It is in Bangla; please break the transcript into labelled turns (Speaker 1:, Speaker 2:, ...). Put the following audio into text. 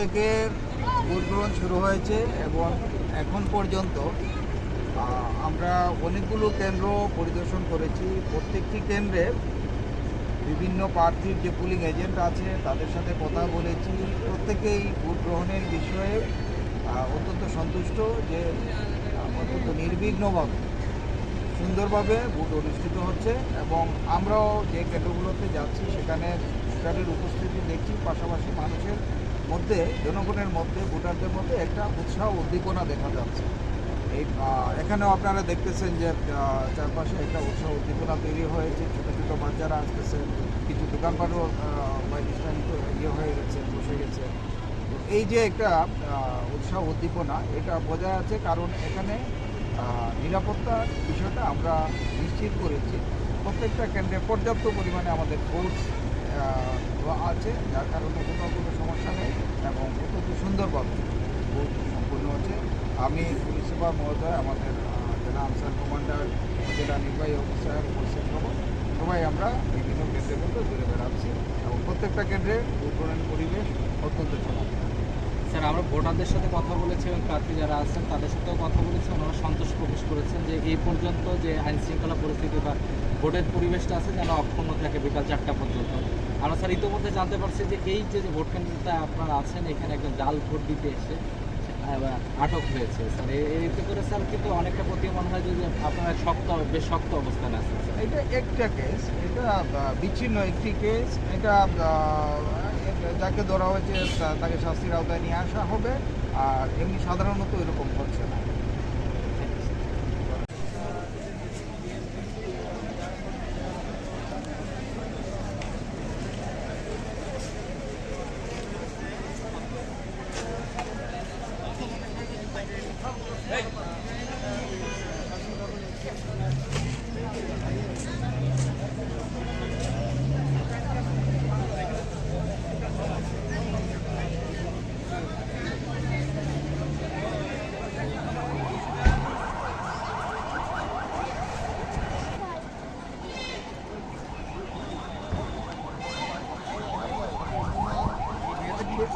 Speaker 1: থেকে ভোট গ্রহণ শুরু হয়েছে এবং এখন পর্যন্ত আমরা অনেকগুলো কেন্দ্র পরিদর্শন করেছি। প্রত্যেকটি কেন্দ্রে বিভিন্ন প্রার্থীর যে পুলিং এজেন্ট আছে, তাদের সাথে কথা বলেছি। প্রত্যেকেই ভোট গ্রহণের বিষয়ে অত্যন্ত সন্তুষ্ট যে অত্যন্ত নির্বিঘ্নভাবে, সুন্দরভাবে ভোট অনুষ্ঠিত হচ্ছে এবং আমরাও যে কেন্দ্রগুলোতে যাচ্ছি, সেখানে ভোটারের উপস্থিতি দেখছি, পাশাপাশি মানুষের মধ্যে, জনগণের মধ্যে, ভোটারদের মধ্যে একটা উৎসাহ, উদ্দীপনা দেখা যাচ্ছে। এই এখানেও আপনারা দেখতেছেন যে চারপাশে একটা উৎসাহ, উদ্দীপনা তৈরি হয়েছে। ছোটো ছোটো বাচ্চারা আসতেছে কিছু দোকানপাটও বাই ইয়ে হয়ে গেছে, বসে গেছে। এই যে একটা উৎসাহ, উদ্দীপনা, এটা বজায় আছে কারণ এখানে নিরাপত্তার বিষয়টা আমরা নিশ্চিত করেছি। প্রত্যেকটা কেন্দ্রে পর্যাপ্ত পরিমাণে আমাদের ফোর্স আছে, যার কারণে কোথাও কোনো সমস্যা নেই এবং অত্যন্ত সুন্দরভাবে ভোট সম্পূর্ণ হচ্ছে। আমি পুলিশ সুপার মহোদয়, আমাদের জেলা আনসার কমান্ডার জেলা নির্বাহী অফিসার হোসেন খবর সবাই আমরা বিভিন্ন কেন্দ্রের মধ্যে ঘুরে বেড়াচ্ছি এবং প্রত্যেকটা কেন্দ্রে গ্রহণের পরিবেশ অত্যন্ত চমৎকার।
Speaker 2: স্যার, আমরা ভোটারদের সাথে কথা বলেছি এবং প্রার্থী যারা আছেন তাদের সাথেও কথা বলেছি, ওনারা সন্তোষ প্রকাশ করেছেন যে এই পর্যন্ত যে আইন শৃঙ্খলা পরিস্থিতি বা ভোটের পরিবেশটা আছে যেন অক্ষুণ্ণ থাকে বিকাল চারটা পর্যন্ত। আমরা স্যার ইতিমধ্যে জানতে পারছি যে এই যে ভোট কেন্দ্রটা আপনারা আছেন, এখানে একজন জাল ভোট দিতে এসে আটক হয়েছে। স্যার এতে করে স্যার কিন্তু অনেকটা প্রতি মনে হয় যে আপনারা শক্ত, বেশ শক্ত অবস্থানে আছেন।
Speaker 1: এটা একটা কেস এটা বিচ্ছিন্ন একটি কেস এটা যাকে ধরা হয়েছে তাকে শাস্তির আওতায় নিয়ে আসা হবে। আর এমনি সাধারণত এরকম হচ্ছে।